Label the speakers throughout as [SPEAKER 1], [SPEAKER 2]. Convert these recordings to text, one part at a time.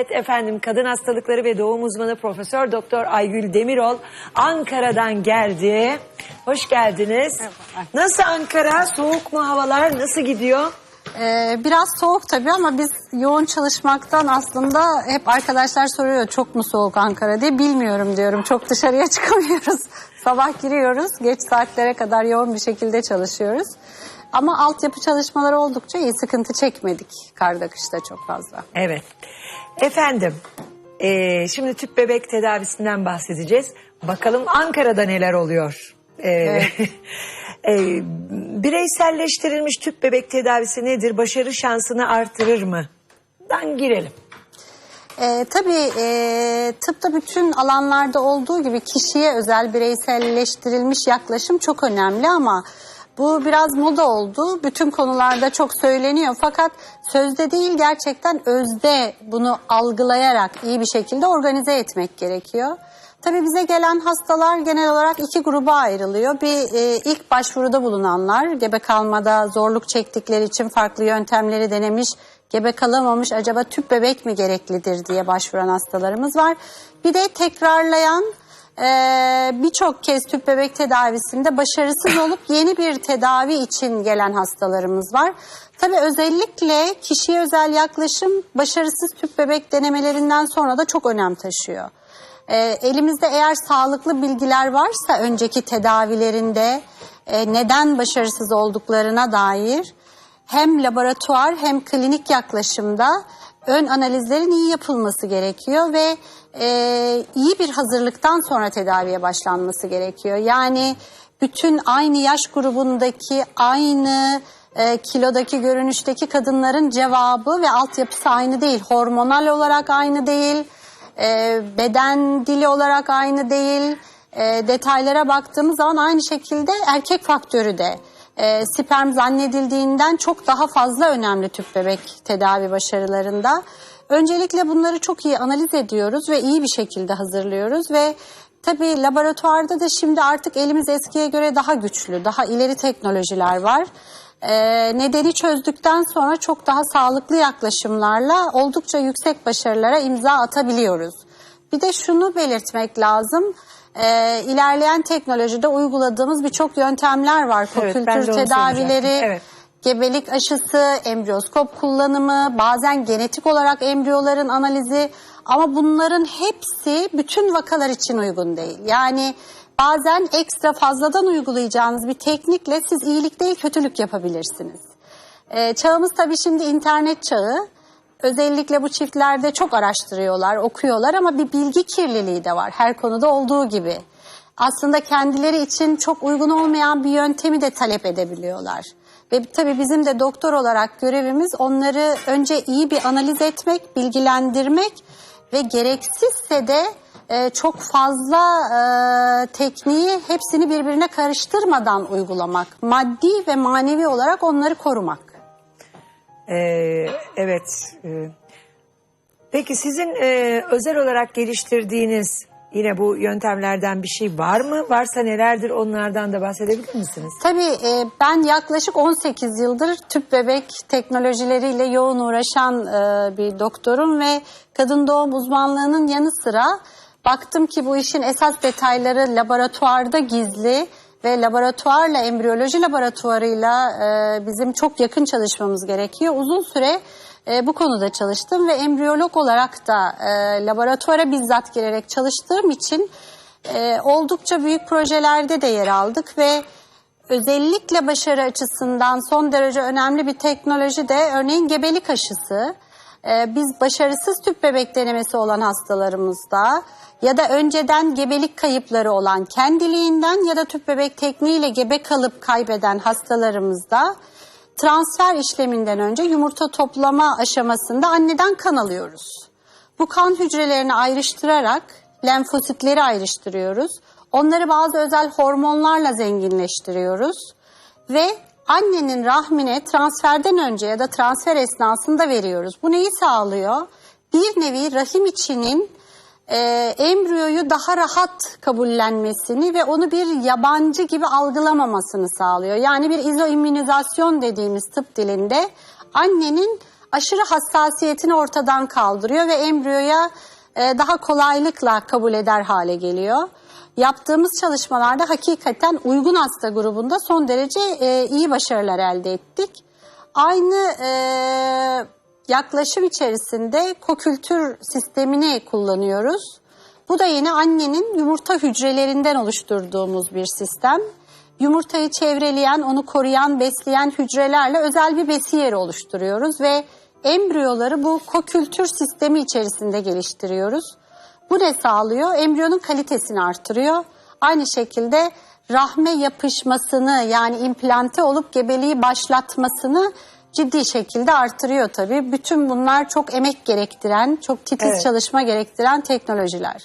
[SPEAKER 1] Evet efendim kadın hastalıkları ve doğum uzmanı Profesör Doktor Aygül Demirol Ankara'dan geldi. Hoş geldiniz. Nasıl Ankara? Soğuk mu havalar? Nasıl gidiyor?
[SPEAKER 2] Ee, biraz soğuk tabii ama biz yoğun çalışmaktan aslında hep arkadaşlar soruyor çok mu soğuk Ankara diye bilmiyorum diyorum. Çok dışarıya çıkamıyoruz. Sabah giriyoruz geç saatlere kadar yoğun bir şekilde çalışıyoruz. Ama altyapı çalışmaları oldukça iyi sıkıntı çekmedik karda kışta çok fazla.
[SPEAKER 1] Evet. Efendim eee, şimdi tüp bebek tedavisinden bahsedeceğiz. Bakalım Ankara'da neler oluyor? Eee, eee, bireyselleştirilmiş tüp bebek tedavisi nedir? Başarı şansını artırır mı? Dan girelim.
[SPEAKER 2] Ee, tabii e, tıpta bütün alanlarda olduğu gibi kişiye özel bireyselleştirilmiş yaklaşım çok önemli ama bu biraz moda oldu. Bütün konularda çok söyleniyor fakat sözde değil gerçekten özde bunu algılayarak iyi bir şekilde organize etmek gerekiyor. Tabii bize gelen hastalar genel olarak iki gruba ayrılıyor. Bir e, ilk başvuruda bulunanlar, gebe kalmada zorluk çektikleri için farklı yöntemleri denemiş, gebe kalamamış, acaba tüp bebek mi gereklidir diye başvuran hastalarımız var. Bir de tekrarlayan e, birçok kez tüp bebek tedavisinde başarısız olup yeni bir tedavi için gelen hastalarımız var. Tabii özellikle kişiye özel yaklaşım başarısız tüp bebek denemelerinden sonra da çok önem taşıyor. E, elimizde eğer sağlıklı bilgiler varsa önceki tedavilerinde e, neden başarısız olduklarına dair hem laboratuvar hem klinik yaklaşımda ön analizlerin iyi yapılması gerekiyor ve e, iyi bir hazırlıktan sonra tedaviye başlanması gerekiyor. Yani bütün aynı yaş grubundaki aynı e, kilodaki görünüşteki kadınların cevabı ve altyapısı aynı değil. Hormonal olarak aynı değil, e, beden dili olarak aynı değil. E, detaylara baktığımız zaman aynı şekilde erkek faktörü de e, sperm zannedildiğinden çok daha fazla önemli tüp bebek tedavi başarılarında. Öncelikle bunları çok iyi analiz ediyoruz ve iyi bir şekilde hazırlıyoruz ve tabii laboratuvarda da şimdi artık elimiz eskiye göre daha güçlü, daha ileri teknolojiler var. E, nedeni çözdükten sonra çok daha sağlıklı yaklaşımlarla oldukça yüksek başarılara imza atabiliyoruz. Bir de şunu belirtmek lazım. Ee, ilerleyen teknolojide uyguladığımız birçok yöntemler var.
[SPEAKER 1] Evet,
[SPEAKER 2] Kokültür
[SPEAKER 1] onu
[SPEAKER 2] tedavileri.
[SPEAKER 1] Evet.
[SPEAKER 2] Gebelik aşısı, embriyoskop kullanımı, bazen genetik olarak embriyoların analizi ama bunların hepsi bütün vakalar için uygun değil. Yani bazen ekstra fazladan uygulayacağınız bir teknikle siz iyilik değil kötülük yapabilirsiniz. Ee, çağımız tabii şimdi internet çağı. Özellikle bu çiftlerde çok araştırıyorlar, okuyorlar ama bir bilgi kirliliği de var her konuda olduğu gibi. Aslında kendileri için çok uygun olmayan bir yöntemi de talep edebiliyorlar. Ve tabii bizim de doktor olarak görevimiz onları önce iyi bir analiz etmek, bilgilendirmek ve gereksizse de e, çok fazla e, tekniği hepsini birbirine karıştırmadan uygulamak. Maddi ve manevi olarak onları korumak.
[SPEAKER 1] Ee, evet. e, Peki sizin e, özel olarak geliştirdiğiniz yine bu yöntemlerden bir şey var mı? Varsa nelerdir onlardan da bahsedebilir misiniz?
[SPEAKER 2] Tabii e, ben yaklaşık 18 yıldır tüp bebek teknolojileriyle yoğun uğraşan e, bir doktorum ve kadın doğum uzmanlığının yanı sıra baktım ki bu işin esas detayları laboratuvarda gizli ve laboratuvarla embriyoloji laboratuvarıyla e, bizim çok yakın çalışmamız gerekiyor. Uzun süre e, bu konuda çalıştım ve embriyolog olarak da e, laboratuvara bizzat girerek çalıştığım için e, oldukça büyük projelerde de yer aldık ve özellikle başarı açısından son derece önemli bir teknoloji de örneğin gebelik aşısı. Ee, biz başarısız tüp bebek denemesi olan hastalarımızda ya da önceden gebelik kayıpları olan kendiliğinden ya da tüp bebek tekniğiyle gebe kalıp kaybeden hastalarımızda transfer işleminden önce yumurta toplama aşamasında anneden kan alıyoruz. Bu kan hücrelerini ayrıştırarak lenfositleri ayrıştırıyoruz. Onları bazı özel hormonlarla zenginleştiriyoruz ve annenin rahmine transferden önce ya da transfer esnasında veriyoruz. Bu neyi sağlıyor? Bir nevi rahim içinin e, embriyoyu daha rahat kabullenmesini ve onu bir yabancı gibi algılamamasını sağlıyor. Yani bir izoimmünizasyon dediğimiz tıp dilinde annenin aşırı hassasiyetini ortadan kaldırıyor ve embriyoya e, daha kolaylıkla kabul eder hale geliyor. Yaptığımız çalışmalarda hakikaten uygun hasta grubunda son derece e, iyi başarılar elde ettik. Aynı e, yaklaşım içerisinde kokültür sistemini kullanıyoruz. Bu da yine annenin yumurta hücrelerinden oluşturduğumuz bir sistem. Yumurtayı çevreleyen, onu koruyan, besleyen hücrelerle özel bir besi yeri oluşturuyoruz ve embriyoları bu kokültür sistemi içerisinde geliştiriyoruz. Bu ne sağlıyor? Embriyonun kalitesini artırıyor. Aynı şekilde rahme yapışmasını yani implante olup gebeliği başlatmasını ciddi şekilde artırıyor tabii. Bütün bunlar çok emek gerektiren, çok titiz
[SPEAKER 1] Evet.
[SPEAKER 2] çalışma gerektiren teknolojiler.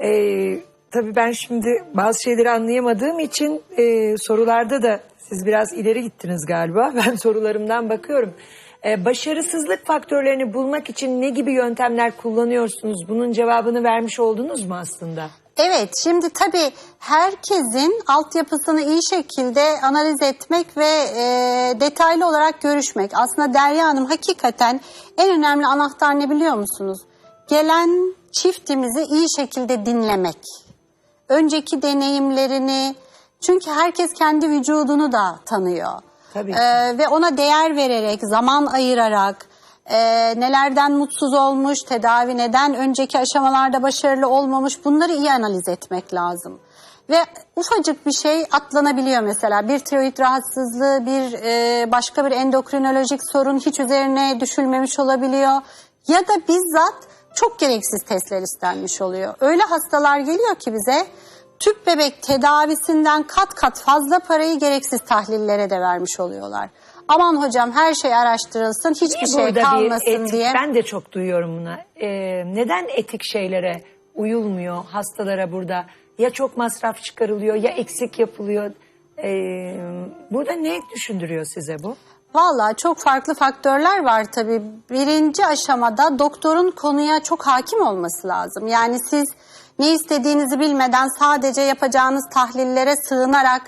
[SPEAKER 1] Ee, tabii ben şimdi bazı şeyleri anlayamadığım için e, sorularda da siz biraz ileri gittiniz galiba. Ben sorularımdan bakıyorum. Ee, başarısızlık faktörlerini bulmak için ne gibi yöntemler kullanıyorsunuz? Bunun cevabını vermiş oldunuz mu aslında?
[SPEAKER 2] Evet, şimdi tabii herkesin altyapısını iyi şekilde analiz etmek ve e, detaylı olarak görüşmek. Aslında Derya Hanım hakikaten en önemli anahtar ne biliyor musunuz? Gelen çiftimizi iyi şekilde dinlemek. Önceki deneyimlerini, çünkü herkes kendi vücudunu da tanıyor.
[SPEAKER 1] Tabii.
[SPEAKER 2] Ee, ve ona değer vererek, zaman ayırarak, e, nelerden mutsuz olmuş, tedavi neden önceki aşamalarda başarılı olmamış bunları iyi analiz etmek lazım. Ve ufacık bir şey atlanabiliyor mesela bir tiroid rahatsızlığı, bir e, başka bir endokrinolojik sorun hiç üzerine düşülmemiş olabiliyor. Ya da bizzat çok gereksiz testler istenmiş oluyor. Öyle hastalar geliyor ki bize tüp bebek tedavisinden kat kat fazla parayı gereksiz tahlillere de vermiş oluyorlar. Aman hocam her şey araştırılsın hiçbir şey
[SPEAKER 1] Burada
[SPEAKER 2] kalmasın
[SPEAKER 1] bir etik,
[SPEAKER 2] diye.
[SPEAKER 1] ben de çok duyuyorum buna. Ee, neden etik şeylere uyulmuyor hastalara burada? Ya çok masraf çıkarılıyor ya eksik yapılıyor. Ee, burada ne düşündürüyor size bu?
[SPEAKER 2] Valla çok farklı faktörler var tabii. Birinci aşamada doktorun konuya çok hakim olması lazım. Yani siz ne istediğinizi bilmeden sadece yapacağınız tahlillere sığınarak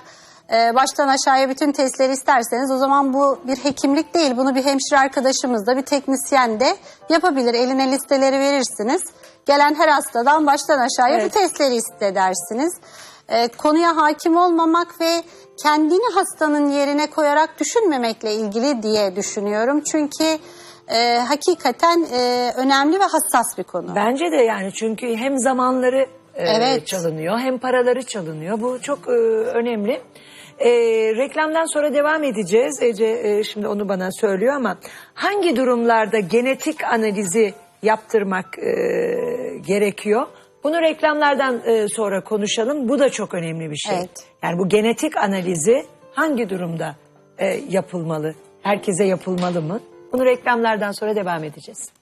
[SPEAKER 2] e, baştan aşağıya bütün testleri isterseniz o zaman bu bir hekimlik değil. Bunu bir hemşire arkadaşımız da bir teknisyen de yapabilir. Eline listeleri verirsiniz. Gelen her hastadan baştan aşağıya
[SPEAKER 1] Evet.
[SPEAKER 2] bu testleri istedersiniz. E, konuya hakim olmamak ve kendini hastanın yerine koyarak düşünmemekle ilgili diye düşünüyorum. Çünkü e, hakikaten e, önemli ve hassas bir konu.
[SPEAKER 1] Bence de yani çünkü hem zamanları e,
[SPEAKER 2] Evet.
[SPEAKER 1] çalınıyor hem paraları çalınıyor. Bu çok e, önemli. E, reklamdan sonra devam edeceğiz. Ece e, şimdi onu bana söylüyor ama hangi durumlarda genetik analizi yaptırmak e, gerekiyor? Bunu reklamlardan e, sonra konuşalım. Bu da çok önemli bir şey.
[SPEAKER 2] Evet.
[SPEAKER 1] Yani bu genetik analizi hangi durumda e, yapılmalı? Herkese yapılmalı mı? Bunu reklamlardan sonra devam edeceğiz.